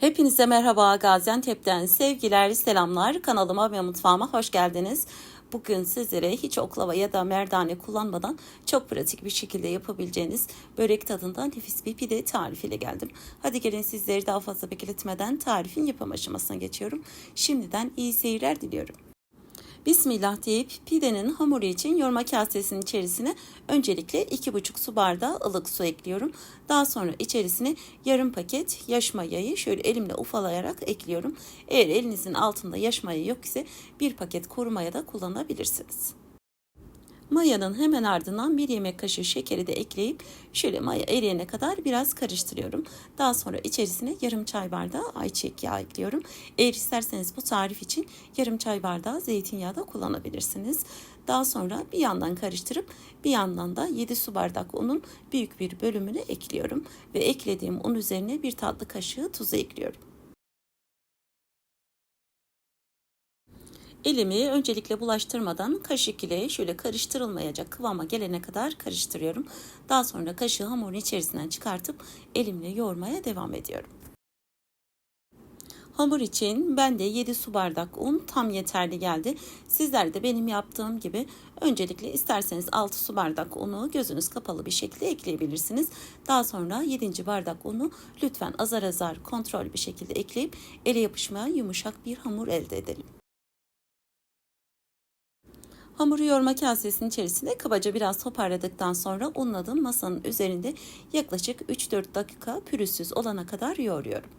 Hepinize merhaba Gaziantep'ten sevgiler, selamlar. Kanalıma ve mutfağıma hoş geldiniz. Bugün sizlere hiç oklava ya da merdane kullanmadan çok pratik bir şekilde yapabileceğiniz börek tadında nefis bir pide tarifiyle geldim. Hadi gelin sizleri daha fazla bekletmeden tarifin yapım aşamasına geçiyorum. Şimdiden iyi seyirler diliyorum. Bismillah deyip pidenin hamuru için yoğurma kasesinin içerisine öncelikle 2,5 su bardağı ılık su ekliyorum. Daha sonra içerisine yarım paket yaş mayayı şöyle elimle ufalayarak ekliyorum. Eğer elinizin altında yaş maya yok ise bir paket kuru maya da kullanabilirsiniz. Mayanın hemen ardından bir yemek kaşığı şekeri de ekleyip şöyle maya eriyene kadar biraz karıştırıyorum. Daha sonra içerisine yarım çay bardağı ayçiçek yağı ekliyorum. Eğer isterseniz bu tarif için yarım çay bardağı zeytinyağı da kullanabilirsiniz. Daha sonra bir yandan karıştırıp bir yandan da 7 su bardak unun büyük bir bölümünü ekliyorum. Ve eklediğim un üzerine bir tatlı kaşığı tuz ekliyorum. Elimi öncelikle bulaştırmadan kaşık ile şöyle karıştırılmayacak kıvama gelene kadar karıştırıyorum. Daha sonra kaşığı hamurun içerisinden çıkartıp elimle yoğurmaya devam ediyorum. Hamur için ben de 7 su bardak un tam yeterli geldi. Sizler de benim yaptığım gibi öncelikle isterseniz 6 su bardak unu gözünüz kapalı bir şekilde ekleyebilirsiniz. Daha sonra 7. bardak unu lütfen azar azar kontrol bir şekilde ekleyip ele yapışmayan yumuşak bir hamur elde edelim. Hamuru yoğurma kasesinin içerisinde kabaca biraz toparladıktan sonra unladığım masanın üzerinde yaklaşık 3-4 dakika pürüzsüz olana kadar yoğuruyorum.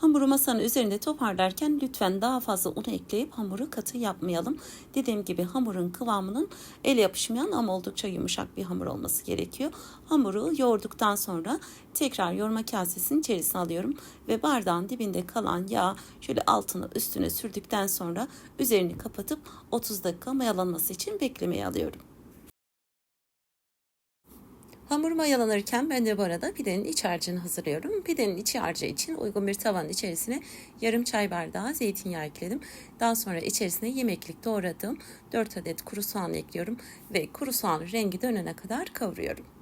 Hamuru masanın üzerinde toparlarken lütfen daha fazla un ekleyip hamuru katı yapmayalım. Dediğim gibi hamurun kıvamının ele yapışmayan ama oldukça yumuşak bir hamur olması gerekiyor. Hamuru yoğurduktan sonra tekrar yoğurma kasesinin içerisine alıyorum ve bardağın dibinde kalan yağ şöyle altını üstüne sürdükten sonra üzerini kapatıp 30 dakika mayalanması için beklemeye alıyorum. Hamur mayalanırken ben de bu arada pidenin iç harcını hazırlıyorum. Pidenin iç harcı için uygun bir tavanın içerisine yarım çay bardağı zeytinyağı ekledim. Daha sonra içerisine yemeklik doğradığım 4 adet kuru soğan ekliyorum ve kuru soğan rengi dönene kadar kavuruyorum.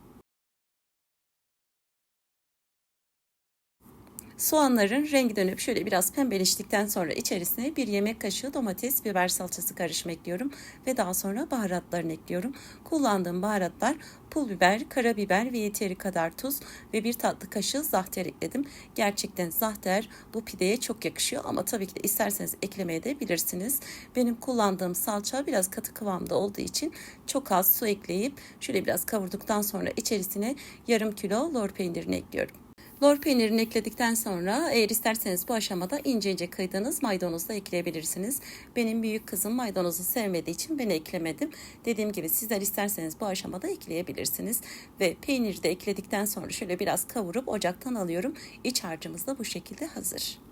Soğanların rengi dönüp şöyle biraz pembeleştikten sonra içerisine bir yemek kaşığı domates, biber salçası karışımı ekliyorum ve daha sonra baharatlarını ekliyorum. Kullandığım baharatlar pul biber, karabiber ve yeteri kadar tuz ve bir tatlı kaşığı zahter ekledim. Gerçekten zahter bu pideye çok yakışıyor ama tabii ki de isterseniz eklemeye de bilirsiniz. Benim kullandığım salça biraz katı kıvamda olduğu için çok az su ekleyip şöyle biraz kavurduktan sonra içerisine yarım kilo lor peynirini ekliyorum. Lor peynirini ekledikten sonra eğer isterseniz bu aşamada ince ince kıydığınız maydanoz da ekleyebilirsiniz. Benim büyük kızım maydanozu sevmediği için ben eklemedim. Dediğim gibi sizler isterseniz bu aşamada ekleyebilirsiniz. Ve peyniri de ekledikten sonra şöyle biraz kavurup ocaktan alıyorum. İç harcımız da bu şekilde hazır.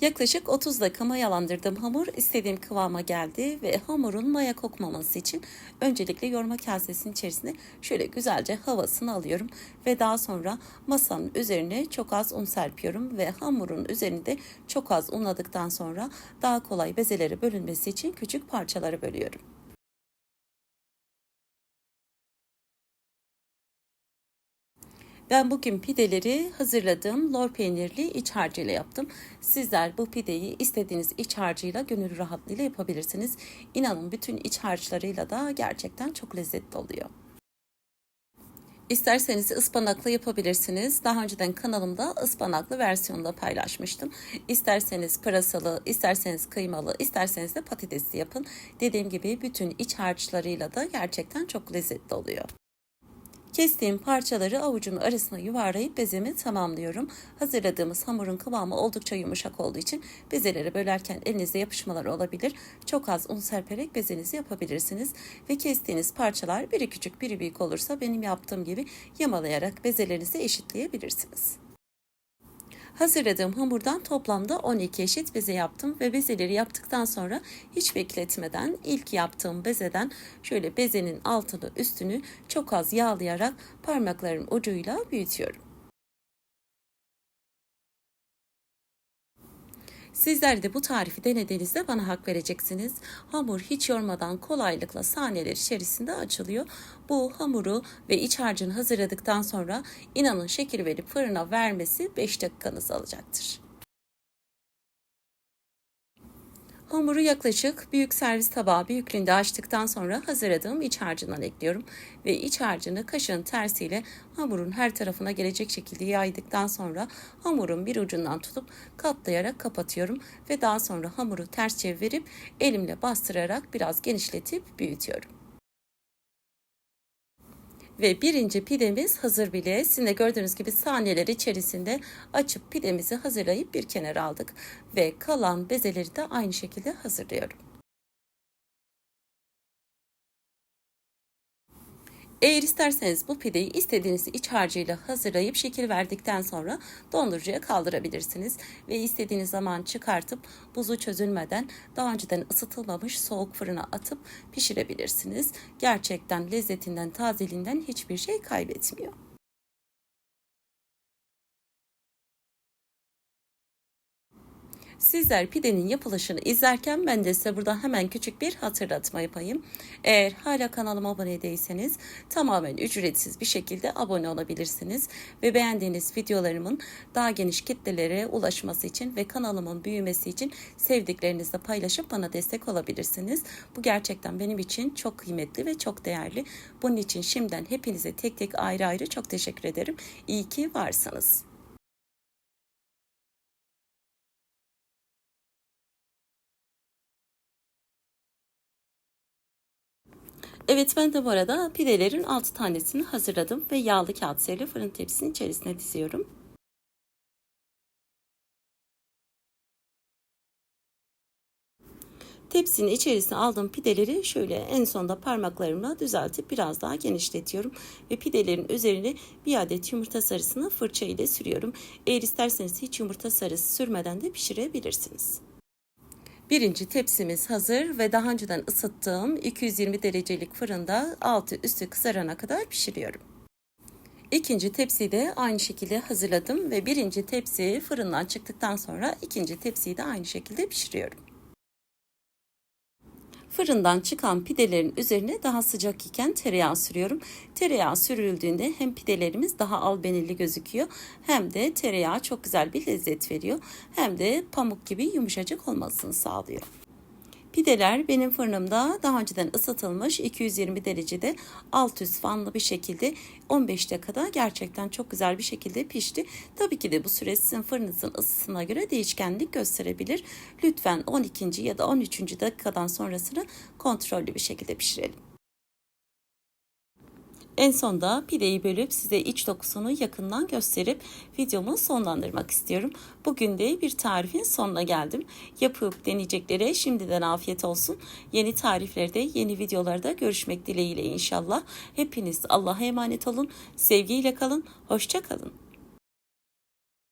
Yaklaşık 30 dakika mayalandırdığım hamur istediğim kıvama geldi ve hamurun maya kokmaması için öncelikle yoğurma kasesinin içerisine şöyle güzelce havasını alıyorum ve daha sonra masanın üzerine çok az un serpiyorum ve hamurun üzerinde çok az unladıktan sonra daha kolay bezelere bölünmesi için küçük parçaları bölüyorum. Ben bugün pideleri hazırladığım lor peynirli iç harcıyla yaptım. Sizler bu pideyi istediğiniz iç harcıyla gönül rahatlığıyla yapabilirsiniz. İnanın bütün iç harçlarıyla da gerçekten çok lezzetli oluyor. İsterseniz ıspanaklı yapabilirsiniz. Daha önceden kanalımda ıspanaklı versiyonda paylaşmıştım. İsterseniz pırasalı, isterseniz kıymalı, isterseniz de patatesli yapın. Dediğim gibi bütün iç harçlarıyla da gerçekten çok lezzetli oluyor. Kestiğim parçaları avucumun arasına yuvarlayıp bezemi tamamlıyorum. Hazırladığımız hamurun kıvamı oldukça yumuşak olduğu için bezeleri bölerken elinizde yapışmalar olabilir. Çok az un serperek bezenizi yapabilirsiniz. Ve kestiğiniz parçalar biri küçük biri büyük olursa benim yaptığım gibi yamalayarak bezelerinizi eşitleyebilirsiniz. Hazırladığım hamurdan toplamda 12 eşit beze yaptım ve bezeleri yaptıktan sonra hiç bekletmeden ilk yaptığım bezeden şöyle bezenin altını üstünü çok az yağlayarak parmaklarım ucuyla büyütüyorum. Sizler de bu tarifi denediğinizde bana hak vereceksiniz. Hamur hiç yormadan kolaylıkla saniyeler içerisinde açılıyor. Bu hamuru ve iç harcını hazırladıktan sonra inanın şekil verip fırına vermesi 5 dakikanızı alacaktır. Hamuru yaklaşık büyük servis tabağı büyüklüğünde açtıktan sonra hazırladığım iç harcından ekliyorum. Ve iç harcını kaşığın tersiyle hamurun her tarafına gelecek şekilde yaydıktan sonra hamurun bir ucundan tutup katlayarak kapatıyorum. Ve daha sonra hamuru ters çevirip elimle bastırarak biraz genişletip büyütüyorum. Ve birinci pidemiz hazır bile. Sizin de gördüğünüz gibi saniyeler içerisinde açıp pidemizi hazırlayıp bir kenara aldık. Ve kalan bezeleri de aynı şekilde hazırlıyorum. Eğer isterseniz bu pideyi istediğiniz iç harcıyla hazırlayıp şekil verdikten sonra dondurucuya kaldırabilirsiniz. Ve istediğiniz zaman çıkartıp buzu çözülmeden daha önceden ısıtılmamış soğuk fırına atıp pişirebilirsiniz. Gerçekten lezzetinden, tazeliğinden hiçbir şey kaybetmiyor. Sizler pidenin yapılışını izlerken ben de size burada hemen küçük bir hatırlatma yapayım. Eğer hala kanalıma abone değilseniz tamamen ücretsiz bir şekilde abone olabilirsiniz. Ve beğendiğiniz videolarımın daha geniş kitlelere ulaşması için ve kanalımın büyümesi için sevdiklerinizle paylaşıp bana destek olabilirsiniz. Bu gerçekten benim için çok kıymetli ve çok değerli. Bunun için şimdiden hepinize tek tek ayrı ayrı çok teşekkür ederim. İyi ki varsınız. Evet ben de bu arada pidelerin 6 tanesini hazırladım ve yağlı kağıt serili fırın tepsisinin içerisine diziyorum. Tepsinin içerisine aldığım pideleri şöyle en sonda parmaklarımla düzeltip biraz daha genişletiyorum. Ve pidelerin üzerine bir adet yumurta sarısını fırça ile sürüyorum. Eğer isterseniz hiç yumurta sarısı sürmeden de pişirebilirsiniz. Birinci tepsimiz hazır ve daha önceden ısıttığım 220 derecelik fırında altı üstü kızarana kadar pişiriyorum. İkinci tepsiyi de aynı şekilde hazırladım ve birinci tepsi fırından çıktıktan sonra ikinci tepsiyi de aynı şekilde pişiriyorum. Fırından çıkan pidelerin üzerine daha sıcak iken tereyağı sürüyorum. Tereyağı sürüldüğünde hem pidelerimiz daha albenili gözüküyor hem de tereyağı çok güzel bir lezzet veriyor. Hem de pamuk gibi yumuşacık olmasını sağlıyor. Pideler benim fırınımda daha önceden ısıtılmış 220 derecede alt üst fanlı bir şekilde 15 dakikada gerçekten çok güzel bir şekilde pişti. Tabii ki de bu süre sizin fırınınızın ısısına göre değişkenlik gösterebilir. Lütfen 12. ya da 13. dakikadan sonrasını kontrollü bir şekilde pişirelim. En sonda pideyi bölüp size iç dokusunu yakından gösterip videomu sonlandırmak istiyorum. Bugün de bir tarifin sonuna geldim. Yapıp deneyeceklere şimdiden afiyet olsun. Yeni tariflerde, yeni videolarda görüşmek dileğiyle inşallah. Hepiniz Allah'a emanet olun. Sevgiyle kalın. Hoşça kalın.